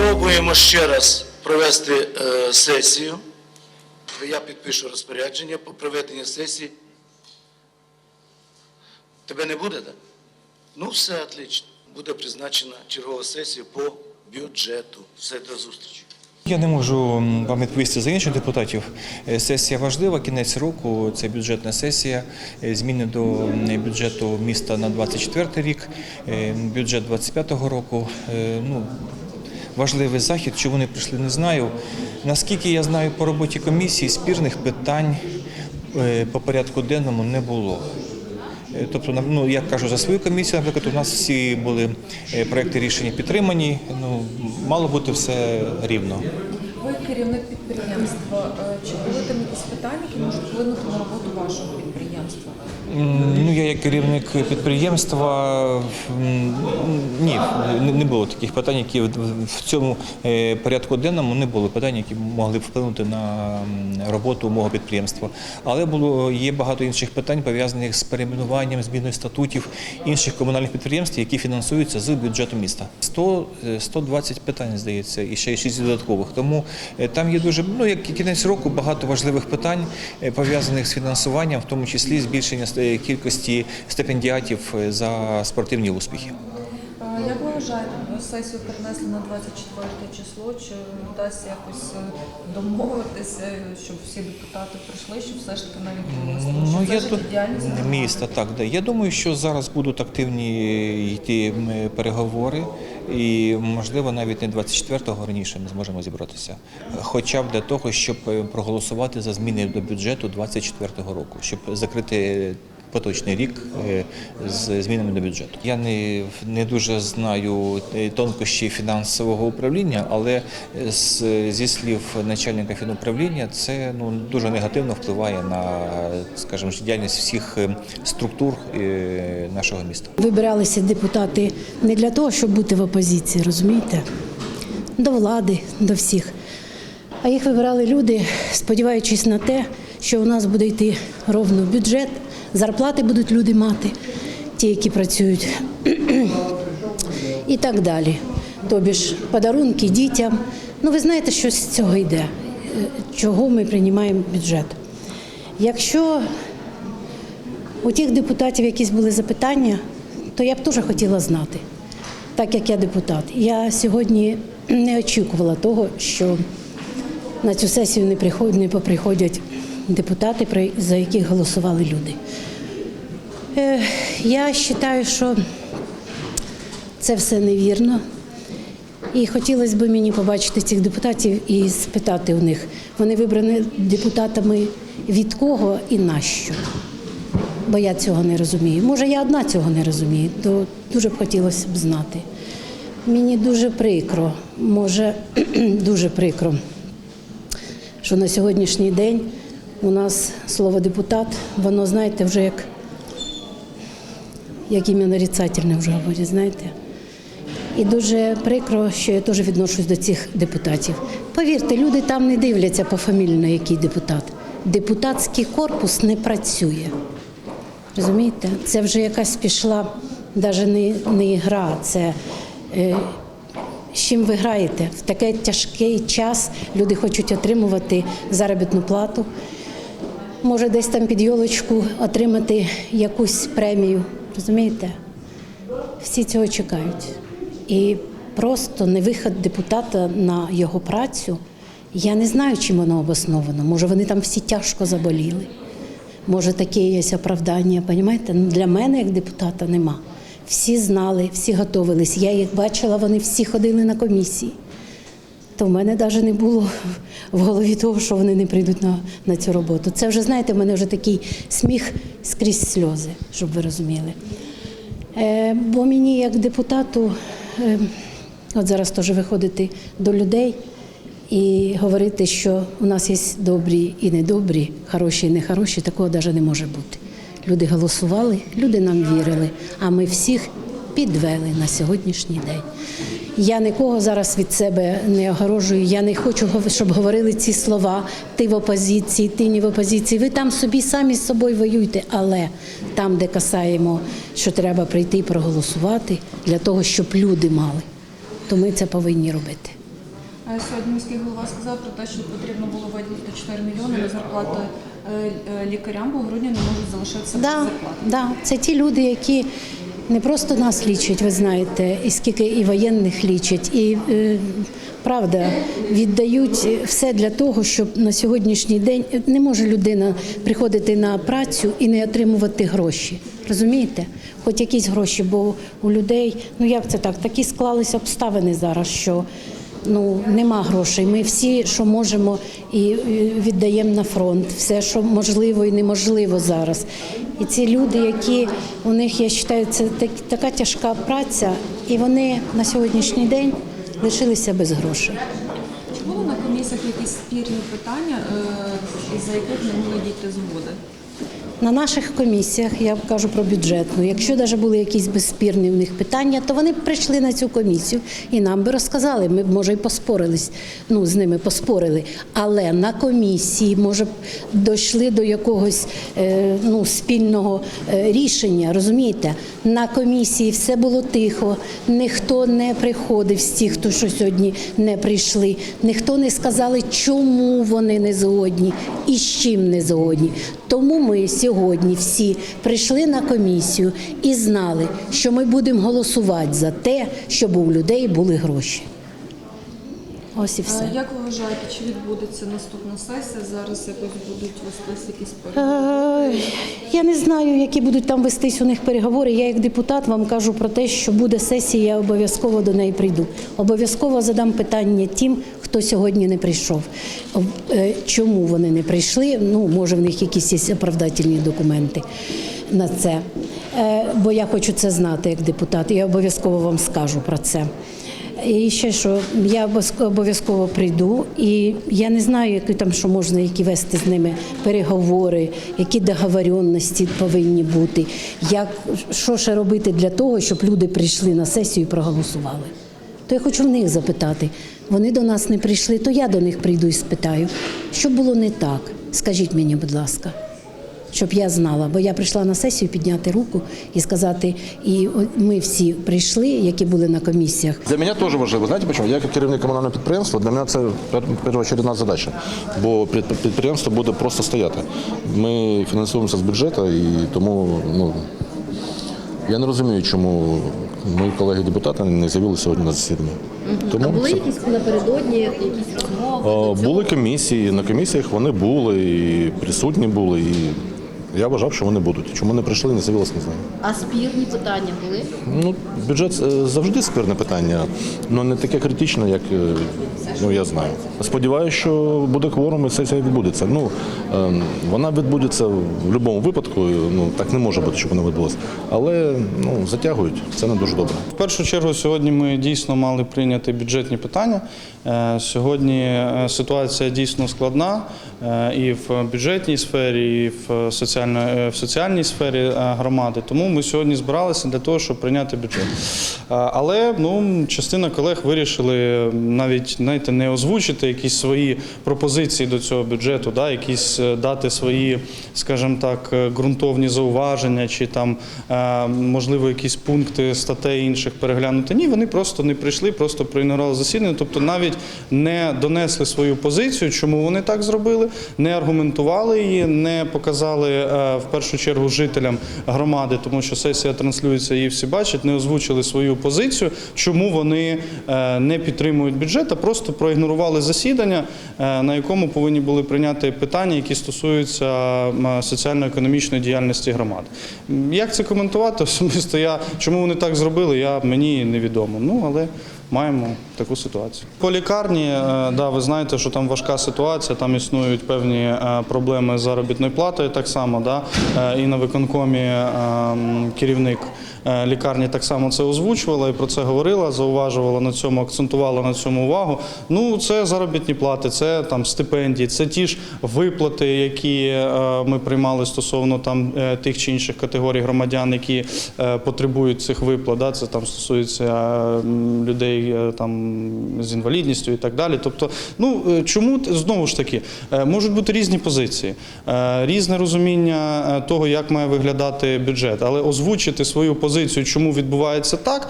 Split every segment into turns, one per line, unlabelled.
Спробуємо ще раз провести е, сесію. Я підпишу розпорядження по проведенню сесії. Тебе не буде, так? Ну, все отлично. Буде призначена чергова сесія по бюджету. Все до зустрічі.
Я не можу вам відповісти за інших депутатів. Е, Сесія важлива, кінець року це бюджетна сесія. Е, Зміни до бюджету міста на 24 рік, бюджет 25 року. Ну, важливий захід. Чому вони прийшли, не знаю. Наскільки я знаю по роботі комісії, спірних питань е, по порядку денному не було. Е, Тобто, ну я кажу за свою комісію, наприклад, у нас всі були е, проекти рішення підтримані. Ну мало бути все рівно.
Ви керівник підприємства. Чи були там якісь питання, які можуть вплинути на роботу вашого підприємства?
Ну, я як керівник підприємства ні, не- було таких питань, які в- цьому е, порядку денному не було питань, які могли б вплинути на роботу мого підприємства. Але було є багато інших питань пов'язаних з перейменуванням, зміною статутів інших комунальних підприємств, які фінансуються з бюджету міста. 100, е, 120 питань здається, і ще 6 додаткових. Тому е, там є дуже ну як кінець року багато важливих питань е, пов'язаних з фінансуванням, в тому числі збільшення е, кількості стипендіатів е, за спортивні успіхи.
Як ви вважаєте, сесію перенесли на 24 число? Чи вдасться якось е, домовитися, щоб всі депутати прийшли, щоб все ж таки навіть відбулося?
Ну, я тут
життєдіяльність
міста, так да. Я думаю, що зараз будуть активні йти переговори, і можливо навіть не 24-го раніше ми зможемо зібратися, хоча б для того, щоб е, проголосувати за зміни до бюджету 24-го року, щоб закрити. Поточний рік е, з змінами до бюджету. Я не, не дуже знаю е, тонкощі фінансового управління, але з, зі слів начальника фінуправління це ну, дуже негативно впливає на, скажімо, діяльність всіх е, структур е, нашого міста.
Вибиралися депутати не для того, щоб бути в опозиції, розумієте? До влади, до всіх. А їх вибирали люди, сподіваючись на те, що у нас буде йти ровно бюджет, зарплати будуть люди мати, ті, які працюють, і так далі. Тобі ж подарунки дітям. Ну, ви знаєте, що з цього йде, чого ми приймаємо бюджет. Якщо у тих депутатів якісь були запитання, то я б теж хотіла знати, так як я депутат. Я сьогодні не очікувала того, що на цю сесію не приходять, не поприходять депутати, за яких голосували люди. Е, Я вважаю, що це все невірно. І хотілося б мені побачити цих депутатів і спитати у них, вони вибрані депутатами від кого і нащо бо я цього не розумію. Може, я одна цього не розумію, то дуже б хотілося б знати. Мені дуже прикро, може, дуже прикро, що на сьогоднішній день у нас слово депутат, воно, знаєте, вже як, як ім'я нарицательне вже говорять, знаєте. І дуже прикро, що я теж відношусь до цих депутатів. Повірте, люди там не дивляться пофамільно, який депутат. Депутатський корпус не працює. Розумієте? Це вже якась пішла навіть не, не гра, це е, з чим ви граєте. В такий тяжкий час люди хочуть отримувати заробітну плату. Може, десь там під йолочку отримати якусь премію. Розумієте? Всі цього чекають. І просто невиход депутата на його працю, я не знаю, чим воно обосновано. Може, вони там всі тяжко заболіли. Може, таке є оправдання, понімаєте? Ну, для мене, як депутата, нема. Всі знали, всі готовились. Я їх бачила, вони всі ходили на комісії. То в мене навіть не було в голові того, що вони не прийдуть на, на цю роботу. Це вже, знаєте, в мене вже такий сміх скрізь сльози, щоб ви розуміли. Е, бо мені, як депутату, е, от зараз теж виходити до людей і говорити, що у нас є добрі і недобрі, хороші і нехороші, такого навіть не може бути. Люди голосували, люди нам вірили, а ми всіх підвели на сьогоднішній день. Я нікого зараз від себе не огорожую. Я не хочу, щоб говорили ці слова. Ти в опозиції, ти не в опозиції. Ви там собі самі з собою воюйте. Але там, де касаємо, що треба прийти і проголосувати для того, щоб люди мали, то ми це повинні робити.
Сьогодні міський голова сказав про те, що потрібно було виділити 4 мільйони на зарплати е, е, лікарям, бо в грудні не можуть залишитися без
Да,
зарплати.
да, це ті люди, які не просто нас лічать, ви знаєте, і скільки і воєнних лічать, і е, правда віддають все для того, щоб на сьогоднішній день не може людина приходити на працю і не отримувати гроші. Розумієте? Хоч якісь гроші, бо у людей, ну як це так, такі склалися обставини зараз, що ну нема грошей. Ми всі, що можемо, і е, віддаємо на фронт, все, що можливо і неможливо зараз. І ці люди, які у них, я вважаю, це так- така тяжка праця, і вони на сьогоднішній день лишилися без грошей.
Чи було на комісіях якісь спірні питання, е, із-за яких не могли дійти згоди?
На наших комісіях, я кажу про бюджетну, якщо навіть були якісь безспірні в них питання, то вони б прийшли на цю комісію і нам би розказали. Ми б, може, і поспорились, ну, з ними поспорили. Але на комісії, може, б дійшли до якогось е, ну, спільного е, рішення, розумієте? На комісії все було тихо, ніхто не приходив з тих, хто що сьогодні не прийшли, ніхто не сказали, чому вони не згодні і з чим не згодні. Тому ми сьогодні всі прийшли на комісію і знали, що ми будемо голосувати за те, щоб у людей були гроші. Ось і все.
Е, Як ви вважаєте, чи відбудеться наступна сесія? Зараз якось будуть вестись якісь переговори?
Е, Я не знаю, які будуть там вестись у них переговори. Я як депутат вам кажу про те, що буде сесія, я обов'язково до неї прийду. Обов'язково задам питання тим, хто сьогодні не прийшов. Е, Чому вони не прийшли? Ну, може, в них якісь є оправдательні документи на це. Е, Бо я хочу це знати як депутат. Я обов'язково вам скажу про це. І ще що я обов'язково- прийду, і я не знаю, які там що можна, які вести з ними переговори, які договоренності повинні бути, як що ще робити для того, щоб люди прийшли на сесію і проголосували. То я хочу в них запитати. Вони до нас не прийшли, то я до них прийду і спитаю, що було не так. Скажіть мені, будь ласка щоб я знала, бо я прийшла на сесію підняти руку і сказати, і ми всі прийшли, які були на комісіях.
Для меня тоже важливо. Знаете почему? Я як керівник комунального підприємства, для мене це пер- першочередна задача, бо підприємство буде просто стояти. Ми фінансуємося з бюджету і тому ну, я не розумію, чому мої колеги-депутати не з'явилися сьогодні на засіданні. Тому
А були
це-
якісь напередодні якісь розмови?
О, були комісії, на комісіях вони були і присутні були. І я вважав, що вони будуть. Чому не прийшли, не з'явилися, не знаю.
А спірні питання були?
Ну, бюджет е, завжди скверне питання, але не таке критичне, як е, ну, я знаю. Сподіваюся, що буде кворум і сесія відбудеться. Ну, е, вона відбудеться в будь-якому випадку. Ну, так не може бути, щоб вона відбулася. Але ну, затягують, це не дуже добре.
В першу чергу сьогодні ми дійсно мали прийняти бюджетні питання. Е, Сьогодні ситуація дійсно складна і в бюджетній сфері, і в соціально, е, в соціальній сфері е, громади. Тому ми сьогодні збиралися для того, щоб прийняти бюджет. Але ну, частина колег вирішили навіть знаєте, не озвучити якісь свої пропозиції до цього бюджету, да, якісь е, дати свої, скажімо так, ґрунтовні зауваження чи там можливо якісь пункти статей інших переглянути. Ні, вони просто не прийшли, просто проігнорували засідання, тобто навіть не донесли свою позицію, чому вони так зробили, не аргументували її, не показали в першу чергу жителям громади, тому що сесія транслюється і всі бачать, не озвучили свою позицію, чому вони е, не підтримують бюджет, а просто проігнорували засідання, е, на якому повинні були прийняти питання, які стосуються соціально-економічної діяльності громади. М, Як це коментувати? Особисто я чому вони так зробили, я мені невідомо. Ну але маємо таку ситуацію. По лікарні, е, да, ви знаєте, що там важка ситуація, там існують певні е, проблеми з заробітною платою, так само, да, е, і на виконкомі керівник лікарні так само це озвучувала і про це говорила, зауважувала на цьому, акцентувала на цьому увагу. Ну, це заробітні плати, це там стипендії, це ті ж виплати, які ми приймали стосовно там тих чи інших категорій громадян, які потребують цих виплат. Да? Це там стосується людей там з інвалідністю і так далі. Тобто, ну е, чому знову ж таки е, можуть бути різні позиції, е, різне розуміння того, як має виглядати бюджет, але озвучити свою позицію, чому відбувається так,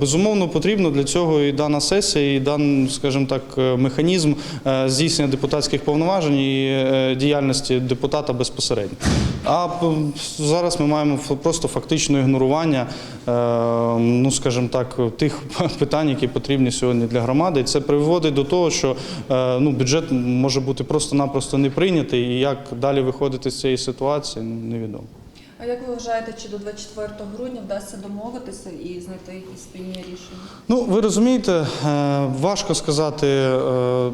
безумовно потрібно для цього і дана сесія, і дан, скажімо так, механізм здійснення депутатських повноважень і діяльності депутата безпосередньо. А зараз ми маємо просто фактично ігнорування, ну скажімо так, тих питань, які потрібні сьогодні для громади. І це приводить до того, що е, ну, бюджет може бути просто-напросто не прийнятий, і як далі виходити з цієї ситуації, ну, невідомо.
А як ви вважаєте, чи до 24 грудня вдасться домовитися і знайти якісь спільні рішення?
Ну, ви розумієте, е, важко сказати, е,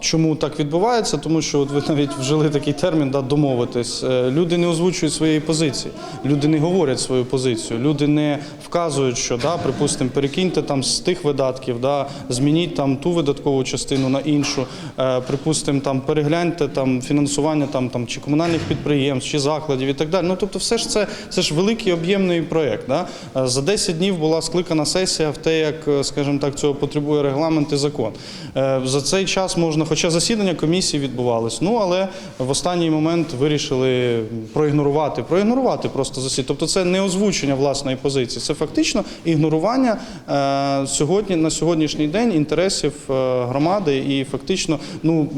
чому так відбувається, тому що от ви навіть вжили такий термін да, домовитись. Е, Люди не озвучують своєї позиції, люди не говорять свою позицію, люди не вказують, що да, припустимо, перекиньте там з тих видатків, да, змініть там ту видаткову частину на іншу, припустимо, там перегляньте там фінансування там, там чи комунальних підприємств, чи закладів і так далі. Ну тобто, все ж це, це ж великий об'ємний проєкт. Да? Е, За 10 днів була скликана сесія в те, як, е, скажімо так, цього потребує регламент і закон. Е, За цей час можна, хоча засідання комісії відбувалось, ну але в останній момент вирішили проігнорувати, проігнорувати просто засідання. Тобто це не озвучення власної позиції, це фактично ігнорування сьогодні на сьогоднішній день інтересів громади і фактично, ну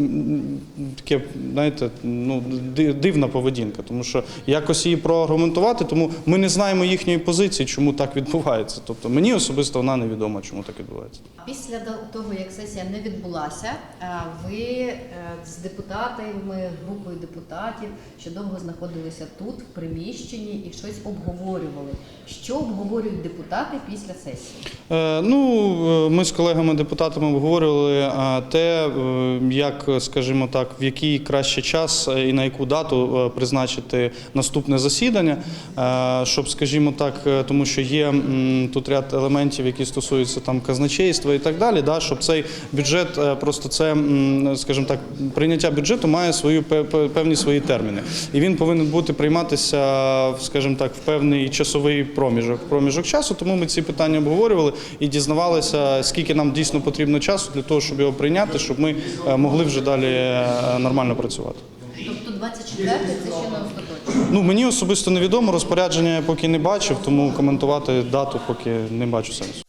таке, знаєте, ну дивна поведінка, тому що якось її проаргументувати, тому ми не знаємо їхньої позиції, чому так відбувається. Тобто мені особисто вона невідома, чому так відбувається.
Після того, як сесія не відбулася, е, ви е, з депутатами, групою депутатів, що довго знаходилися тут, в приміщенні, і щось обговорювали. Що обговорюють депутати після сесії?
Е, Ну, ми з колегами-депутатами обговорювали те, як, скажімо так, в який краще час і на яку дату призначити наступне засідання, е, щоб, скажімо так, е, тому що є тут ряд елементів, які стосуються там казначейства і так далі, да, щоб цей бюджет е, просто це, скажімо так, прийняття бюджету має свою пе- пе- певні свої терміни, і він повинен бути прийматися, скажімо так, в певний часовий проміжок, проміжок часу. Тому ми ці питання обговорювали і дізнавалися, скільки нам дійсно потрібно часу для того, щоб його прийняти, щоб ми могли вже далі нормально працювати.
Тобто 24 це ще не остаточно.
Ну мені особисто невідомо, розпорядження я поки не бачив, тому коментувати дату поки не бачу сенсу.